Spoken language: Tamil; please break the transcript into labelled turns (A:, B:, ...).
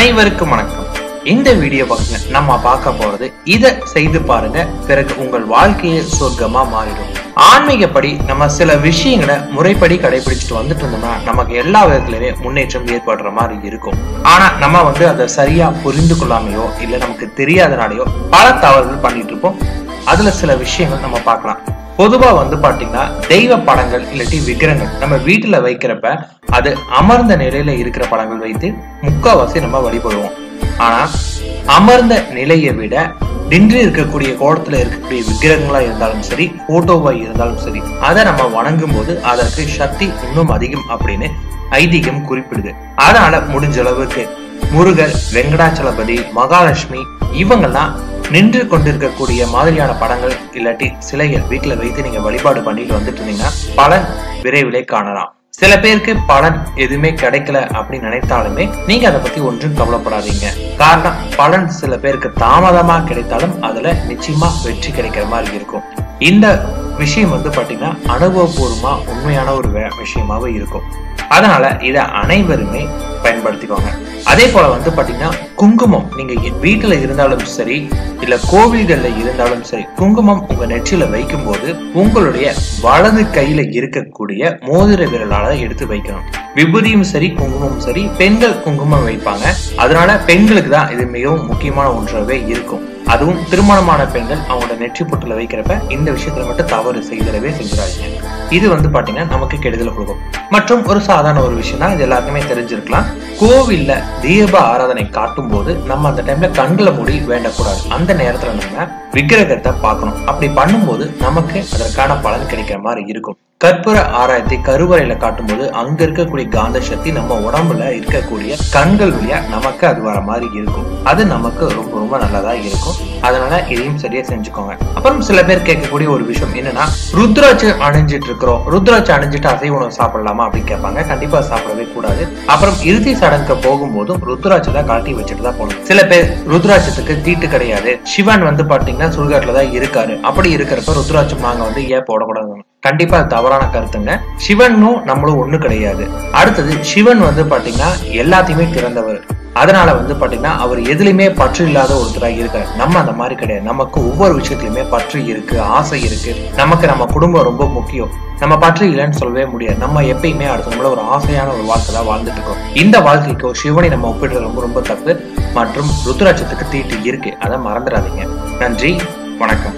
A: அனைவருக்கும் வணக்கம். இந்த வீடியோ பக்கத்துல நம்ம பார்க்க போறது இத செய்து பாருங்க பிறகு உங்கள் வாழ்க்கையே சொர்க்கமா மாறிடும். ஆன்மீகப்படி நம்ம சில விஷயங்களை முறைப்படி கடைபிடிச்சிட்டு வந்துட்டு இருந்தோம்னா நமக்கு எல்லா விதத்துலயுமே முன்னேற்றம் ஏற்படுற மாதிரி இருக்கும். ஆனா நம்ம வந்து அதை சரியா புரிந்து கொள்ளாமையோ இல்ல நமக்கு தெரியாதனாலயோ பல தவறுகள் பண்ணிட்டு இருப்போம். அதுல சில விஷயங்கள் நம்ம பார்க்கலாம். பொதுவா வந்து பாத்தீங்கன்னா தெய்வ படங்கள் இல்லாட்டி விக்கிரங்கள் நம்ம வீட்டுல வைக்கிறப்ப அது அமர்ந்த நிலையில இருக்கிற படங்கள் வைத்து முக்காவாசி நம்ம வழிபடுவோம். ஆனா அமர்ந்த நிலையை விட நின்று இருக்கக்கூடிய கோலத்துல இருக்கக்கூடிய விக்கிரகங்களா இருந்தாலும் சரி போட்டோவா இருந்தாலும் சரி அதை நம்ம வணங்கும் போது அதற்கு சக்தி இன்னும் அதிகம் அப்படின்னு ஐதீகம் குறிப்பிடுது. அதனால முடிஞ்ச அளவுக்கு முருகர் வெங்கடாச்சலபதி மகாலட்சுமி இவங்கெல்லாம் நின்று கொண்டிருக்கக்கூடிய மாதிரியான படங்கள் இல்லாட்டி சிலைகள் வீட்டுல வைத்து நீங்க வழிபாடு பண்ணிட்டு வந்துட்டு இருந்தீங்கன்னா பலன் விரைவிலே காணலாம். சில பேருக்கு பலன் எதுவுமே கிடைக்கல அப்படின்னு நினைத்தாலுமே நீங்க அதை பத்தி ஒன்றும் கவலைப்படாதீங்க. காரணம் பலன் சில பேருக்கு தாமதமா கிடைத்தாலும் அதுல நிச்சயமா வெற்றி கிடைக்கிற மாதிரி இருக்கும். இந்த விஷயம் வந்து பாத்தீங்கன்னா அனுபவபூர்வமா உண்மையான ஒரு விஷயமாவே இருக்கும். அதனால இதை அனைவருமே பயன்படுத்திக்கோங்க. அதே போல வந்து பாத்தீங்கன்னா குங்குமம். நீங்க என் வீட்டுல இருந்தாலும் சரி இல்ல கோவில்கள்ல இருந்தாலும் சரி குங்குமம் உங்க நெற்றியில வைக்கும் போது உங்களுடைய வலது கையில இருக்கக்கூடிய மோதிர விரலால எடுத்து வைக்கணும். விபூதியும் சரி குங்குமமும் சரி பெண்கள் குங்குமம் வைப்பாங்க. அதனால பெண்களுக்கு தான் இது மிகவும் முக்கியமான ஒன்றாவே இருக்கும். அதுவும் திருமணமான பெண்கள் அவங்களோட நெற்றி பொட்டில் வைக்கிறப்ப இந்த விஷயத்துல மட்டும் தவறு செய்திடவே செஞ்சிடாதீங்க. இது வந்து பாத்தீங்கன்னா நமக்கு கெடுதல் கொடுக்கும். மற்றும் ஒரு சாதாரண ஒரு விஷயம் தான் இது எல்லாருக்குமே தெரிஞ்சிருக்கலாம். கோவில்ல தீப ஆராதனை காட்டும் போது நம்ம அந்த டைம்ல கண்களை மூடி வேண்டக்கூடாது. அந்த நேரத்துல நம்ம விக்கிரகத்தை பார்க்கணும். அப்படி பண்ணும்போது நமக்கு அதற்கான பலன் கிடைக்கிற மாதிரி இருக்கும். கற்பூர ஆராயத்தை கருவறையில காட்டும்போது அங்க இருக்கக்கூடிய காந்த சக்தி நம்ம உடம்புல இருக்கக்கூடிய கண்கள் வழியா நமக்கு அது வர மாதிரி இருக்கும். அது நமக்கு ரொம்ப ரொம்ப நல்லதா இருக்கும். அதனால இதையும் சரியா செஞ்சுக்கோங்க. அப்புறம் சில பேர் கேட்கக்கூடிய ஒரு விஷயம் என்னன்னா ருத்ராட்சி அணிஞ்சிட்டு இருக்கிறோம் ருத்ராட்சி அணிஞ்சிட்டு அசை உணவு சாப்பிடலாமா அப்படின்னு கேட்பாங்க. கண்டிப்பா சாப்பிடவே கூடாது. அப்புறம் இறுதி சடங்கு போகும்போதும் ருத்ராட்சி தான் காட்டி வச்சுட்டு தான் போகணும். சில பேர் ருத்ராட்சத்துக்கு தீட்டு கிடையாது. சிவன் வந்து பாத்தீங்கன்னா சுடுகாட்டுல தான் இருக்காரு. அப்படி இருக்கிறப்ப ருத்ராட்சம் நாங்க வந்து ஏன் போடக்கூடாது கண்டிப்பா தவறான கருத்துங்க. சிவனும் நம்மளும் ஒண்ணு கிடையாது. அடுத்தது சிவன் வந்து பாத்தீங்கன்னா எல்லாத்தையுமே திறந்தவர். அதனால வந்து பாத்தீங்கன்னா அவர் எதுலையுமே பற்று இல்லாத ஒருத்தராக இருக்காரு. நம்ம அந்த மாதிரி கிடையாது. நமக்கு ஒவ்வொரு விஷயத்திலுமே பற்று இருக்கு ஆசை இருக்கு. நமக்கு நம்ம குடும்பம் ரொம்ப முக்கியம். நம்ம பற்று இல்லைன்னு சொல்லவே முடியாது. நம்ம எப்பயுமே அடுத்தவங்கள ஒரு ஆசையான ஒரு வாழ்க்கை தான் வாழ்ந்துட்டு இருக்கோம். இந்த வாழ்க்கைக்கு சிவனை நம்ம ஒப்பிடுறது ரொம்ப ரொம்ப தப்பு. மற்றும் ருத்ராட்சத்துக்கு தீட்டு இருக்கு. அதை மறந்துடாதீங்க. நன்றி. வணக்கம்.